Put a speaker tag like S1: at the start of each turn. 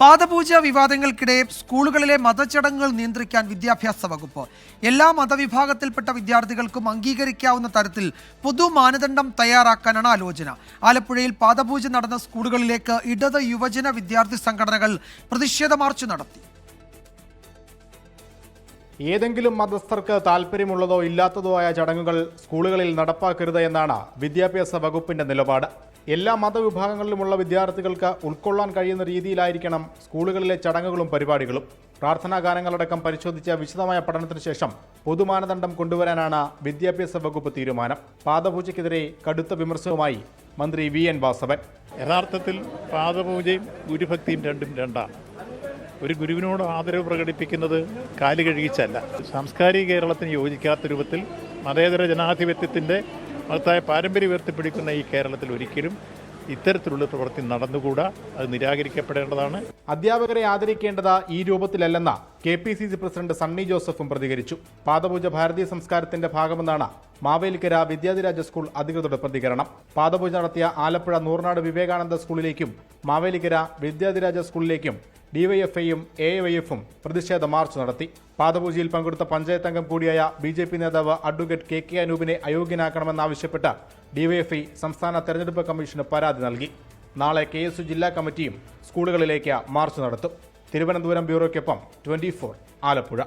S1: പാദപൂജ വിവാദങ്ങൾക്കിടെ സ്കൂളുകളിലെ മതചടങ്ങുകൾ നിയന്ത്രിക്കാൻ വിദ്യാഭ്യാസ വകുപ്പ്. എല്ലാ മതവിഭാഗത്തിൽപ്പെട്ട വിദ്യാർത്ഥികൾക്കും അംഗീകരിക്കാവുന്ന തരത്തിൽ പൊതു മാനദണ്ഡം തയ്യാറാക്കാനാണ് ആലോചന. ആലപ്പുഴയിൽ പാദപൂജ നടന്ന സ്കൂളുകളിലേക്ക് ഇടത് യുവജന വിദ്യാർത്ഥി സംഘടനകൾ പ്രതിഷേധ മാർച്ച് നടത്തി.
S2: ഏതെങ്കിലും മതസ്ഥർക്ക് താല്പര്യമുള്ളതോ ഇല്ലാത്തതോ ആയ ചടങ്ങുകൾ സ്കൂളുകളിൽ നടപ്പാക്കരുത് എന്നാണ് വിദ്യാഭ്യാസ വകുപ്പിന്റെ നിലപാട്. എല്ലാ മതവിഭാഗങ്ങളിലുമുള്ള വിദ്യാർത്ഥികൾക്ക് ഉൾക്കൊള്ളാൻ കഴിയുന്ന രീതിയിലായിരിക്കണം സ്കൂളുകളിലെ ചടങ്ങുകളും പരിപാടികളും. പ്രാർത്ഥനാ ഗാനങ്ങളടക്കം പരിശോധിച്ച വിശദമായ പഠനത്തിന് ശേഷം പൊതുമാനദണ്ഡം കൊണ്ടുവരാനാണ് വിദ്യാഭ്യാസ വകുപ്പ് തീരുമാനം. പാദപൂജയ്ക്കെതിരെ കടുത്ത വിമർശനവുമായി മന്ത്രി വി എൻ വാസവൻ.
S3: യഥാർത്ഥത്തിൽ പാദപൂജയും ഗുരുഭക്തിയും രണ്ടും രണ്ടാണ്. ഒരു ഗുരുവിനോട് ആദരവ് പ്രകടിപ്പിക്കുന്നത് കാലുകഴുകിച്ചല്ല സാംസ്കാരിക കേരളത്തിന് യോജിക്കാത്ത രൂപത്തിൽ മതേതര ജനാധിപത്യത്തിന്റെ മഹത്തായ പാരമ്പര്യം ഉയർത്തിപ്പിടിക്കുന്ന ഈ കേരളത്തിൽ ഒരിക്കലും ഇത്തരത്തിലുള്ള പ്രവൃത്തി നടന്നുകൂടാ. അത് നിരാകരിക്കപ്പെടേണ്ടതാണ്.
S2: അധ്യാപകരെ ആദരിക്കേണ്ടത് ഈ രൂപത്തിലല്ലെന്ന K P C C president Sunny ജോസഫും പ്രതികരിച്ചു. പാദപൂജ ഭാരതീയ സംസ്കാരത്തിന്റെ ഭാഗമെന്നാണ് മാവേലിക്കര വിദ്യാധിരാജ സ്കൂൾ അധികൃതരുടെ പ്രതികരണം. പാദപൂജ നടത്തിയ ആലപ്പുഴ നൂർനാട് വിവേകാനന്ദ സ്കൂളിലേക്കും മാവേലിക്കര വിദ്യാധിരാജ സ്കൂളിലേക്കും ഡിവൈഎഫ്ഐയും എ വൈ എഫും പ്രതിഷേധ മാർച്ച് നടത്തി. പാദപൂജയിൽ പങ്കെടുത്ത പഞ്ചായത്ത് അംഗം കൂടിയായ ബി ജെ പി നേതാവ് അഡ്വക്കേറ്റ് കെ കെ അനൂപിനെ അയോഗ്യനാക്കണമെന്നാവശ്യപ്പെട്ട് ഡിവൈഎഫ്ഐ സംസ്ഥാന തെരഞ്ഞെടുപ്പ് കമ്മീഷന് പരാതി നൽകി. നാളെ കെ എസ് ജില്ലാ കമ്മിറ്റിയും സ്കൂളുകളിലേക്ക് മാർച്ച് നടത്തും. തിരുവനന്തപുരം ബ്യൂറോയ്ക്കൊപ്പം ട്വന്റി ആലപ്പുഴ.